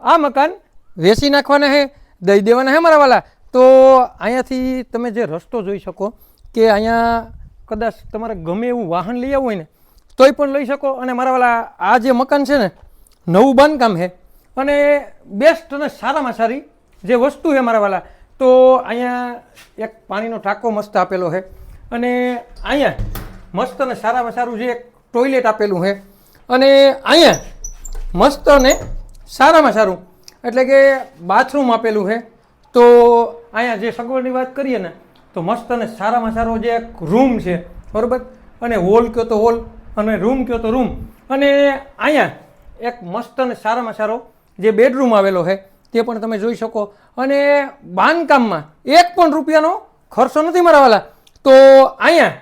આ મકાન વેચી નાખવાના હે, દઈ દેવાના હે મારા વાલા. તો અહીંયાથી તમે જે રસ્તો જોઈ શકો કે અહીંયા કદાચ તમારે ગમે એવું વાહન લઈ આવવું હોય ને, તોય પણ લઈ શકો. અને મારા વાલા, આ જે મકાન છે ને, નવું બાંધકામ છે અને બેસ્ટ અને સારામાં સારી જે વસ્તુ છે મારા વાલા, તો અહીંયા એક પાણીનો ટાંકો મસ્ત આપેલો છે અને અહીંયા મસ્ત અને સારામાં સારું જે એક ટોયલેટ આપેલું છે અને અહીંયા મસ્ત અને સારામાં સારું. એટલે કે બાથરૂમ આપેલું છે. તો અહીંયા જે સગવડની વાત કરીએ ને, તો મસ્ત અને સારામાં સારો જે એક રૂમ છે, બરાબર? અને હોલ કયો તો હોલ અને રૂમ કયો તો રૂમ અને અહીંયા એક મસ્ત અને સારામાં સારો જે બેડરૂમ આવેલો છે, તે પણ તમે જોઈ શકો. અને બાંધકામમાં એક પણ રૂપિયાનો ખર્ચો નથી મરાવેલા તો અહીંયા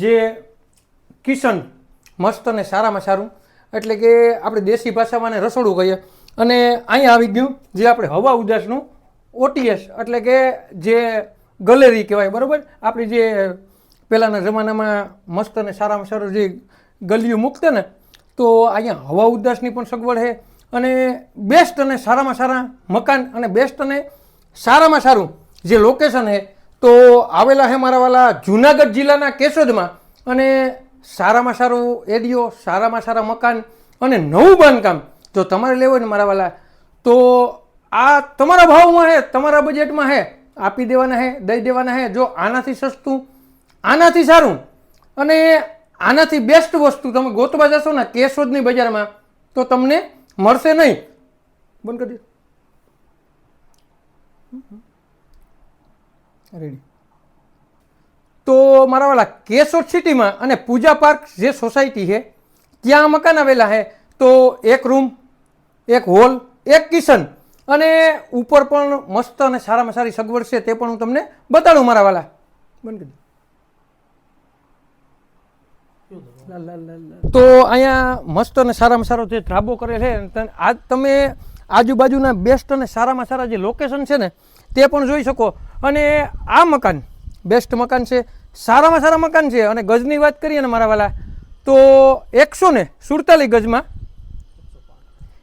જે કિચન મસ્ત અને સારામાં સારું. એટલે કે આપણે દેશી ભાષામાં એને રસોડું કહીએ. અને અહીંયા આવી ગયું જે આપણે હવા ઉદાસનું ઓટીએસ એટલે કે જે ગલેરી કહેવાય, બરાબર? આપણી જે પહેલાંના જમાનામાં મસ્ત અને સારામાં સારું જે ગલીઓ મૂકતે ને, તો અહીંયા હવા ઉદાસની પણ સગવડ છે. અને બેસ્ટ અને સારામાં સારા મકાન અને બેસ્ટ અને સારામાં સારું જે લોકેશન છે, તો આવેલા છે મારા વાલા જુનાગઢ જિલ્લાના કેશોદમાં. અને સારામાં સારું એરિયો સારામાં સારા મકાન અને નવું બાંધકામ. જો તમારે લેવું હોય ને મારા વાલા તો આ તમારા ભાવમાં છે તમારા બજેટમાં છે આપી દેવાના છે દઈ દેવાના છે જો આનાથી સસ્તું આનાથી સારું અને આનાથી બેસ્ટ વસ્તુ તમે ગોતવા જશો ને કેશોદની બજારમાં તો તમને મળશે નહીં. બંધ કરી રેડી તો મારા વાલા કેશોદ સિટીમાં અને પૂજા પાર્ક જે સોસાયટી છે ત્યાં મકાન આવેલા છે, તો એક રૂમ, એક હોલ, એક કિચન અને ઉપર પણ મસ્ત અને સારામાં સારી સગવડ છે તે પણ હું તમને બતાડું મારા વાલા તો અહીંયા મસ્ત અને સારામાં સારો જે ધાબો કરેલ છે આ તમે આજુબાજુના બેસ્ટ અને સારામાં સારા જે લોકેશન છે ને, તે પણ જોઈ શકો. અને આ મકાન બેસ્ટ મકાન છે સારામાં સારા મકાન છે. અને ગજની વાત કરીએ ને મારા વાલા તો એકસો ને સુડતાલીસ ગજમાં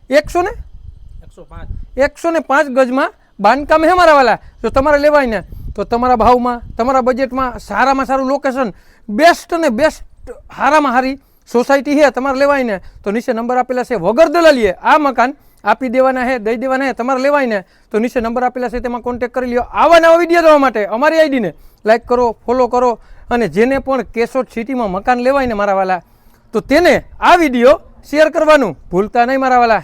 એકસો ને એકસો ને પાંચ ગજમાં બાંધકામ હે મારા વાલા. જો તમારે લેવાય ને તો તમારા ભાવમાં તમારા બજેટમાં સારામાં સારું લોકેશન બેસ્ટ ને બેસ્ટ હારામાં હારી સોસાયટી છે. તમારે લેવાય ને તો નીચે નંબર આપેલા છે વગર દલાલીએ આ મકાન આપી દેવાના હે, દઈ દેવાના હે, તમારે લેવાય ને, તો નીચે નંબર આપેલા છે તેમાં કોન્ટેક કરી લ્યો. આવા નવા વીડિયો જોવા માટે અમારી આઈડીને લાઈક કરો ફોલો કરો અને જેને પણ કેશોદ સિટીમાં મકાન લેવાય ને મારા વાલા, તો તેને આ વીડિયો શેર કરવાનું ભૂલતા નહીં મારા વાલા.